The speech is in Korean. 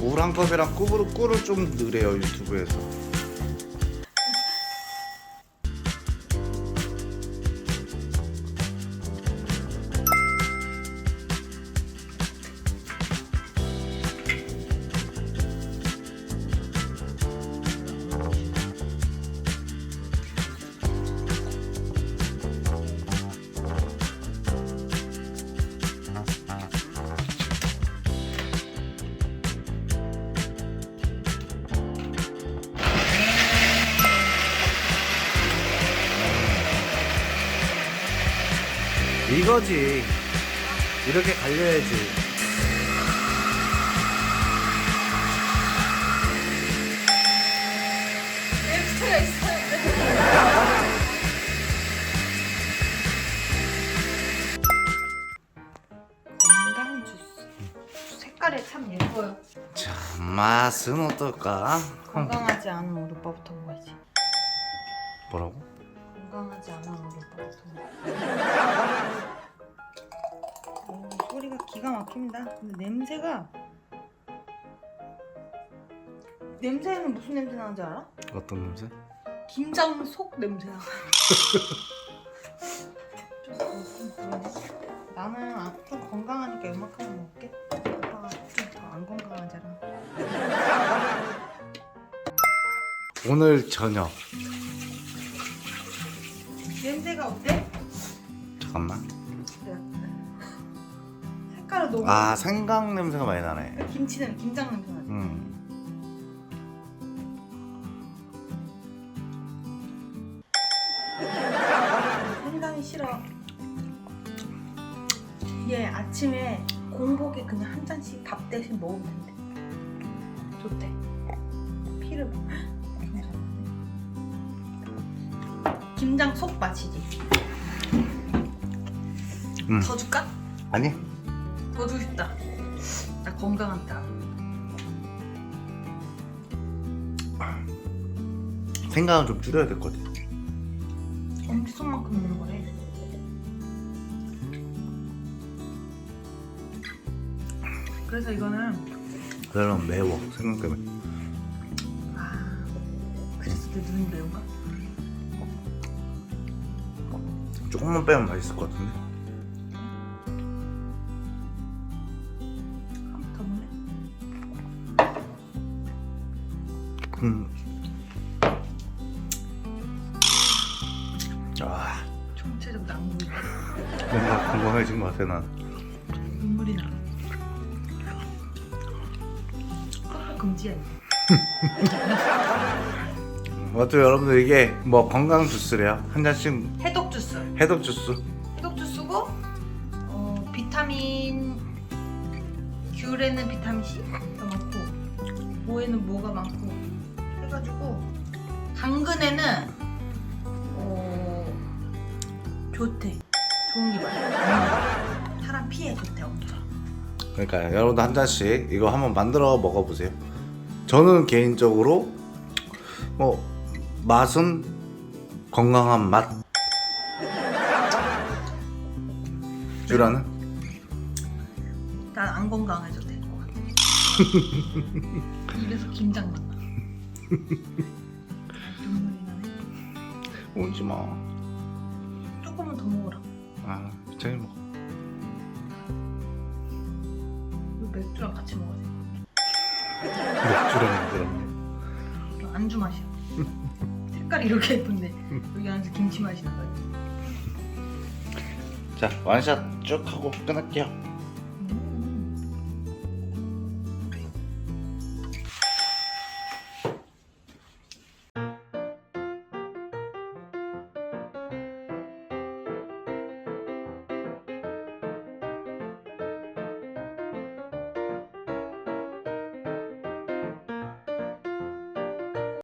물한 컵이랑 꿀을, 꿀을 좀 넣으래요 유튜브에서 이거지 이렇게 갈려야지 냄새가 있어요. 건강 주스. 색깔이 참 예뻐요. 자 맛은 어떨까? 건강하지 않은 우리 오빠부터 먹어야지. 뭐라고? 건강하지 않은 우리 오빠부터. 오, 소리가 기가 막힙니다. 근데 냄새가 냄새는 무슨 냄새 나는지 알아? 어떤 냄새? 김장 속 냄새야. 나는 아, 좀 건강하니까 이만큼만 먹게. 오빠가 좀더안 건강하잖아. 오늘 저녁 냄새가 어때? 잠깐만 색깔은 너무 아 생강 냄새가 많이 나네 김치 냄새, 김장 냄새 나지. 음. 생강이 싫어. 얘 아침에 공복에 그냥 한 잔씩 밥 대신 먹으면 된대. 좋대. 피를 김장 속 맛이지. 음. 더 줄까? 아니 더 주고 싶다. 나 건강한 다. 생강은 좀 줄여야 될 것 같아 엄청만큼 먹는 거래. 그래서 이거는 그러면 매워 생강 때문에 아 그래서 내 눈이 매운가? 조금만 빼면 맛있을 것 같은데 더 먹네. 음. 아 총체적 낭비. 뭔가 건강해진 것 같아 난 눈물이 나. 컵 금지야. 이거. 어차피 여러분들 이게 뭐 건강 주스래요 한 잔씩 주스. 해독 주스 해독 주스고 어, 비타민 귤에는 비타민 C가 많고 모에는 뭐가 많고 해가지고 당근에는 어, 좋대. 좋은 게 많아. 사람 피해 좋대 엄청. 그러니까 여러분도 한 잔씩 이거 한번 만들어 먹어보세요 저는 개인적으로 뭐 맛은 건강한 맛 듀라는 난 안 건강해도 될 것 같아. 입에서 김장 맛 나. 눈물이 나네. 오지마 조금만 더 먹어라. 아 괜찮이 먹어 이거 맥주랑 같이 먹어야 돼. 맥주랑 그럼 이거 안주 맛이야. 색깔이 이렇게 예쁜데 여기 안에서 김치 맛이 나가지고. 자 원샷 쭉 하고 끊을게요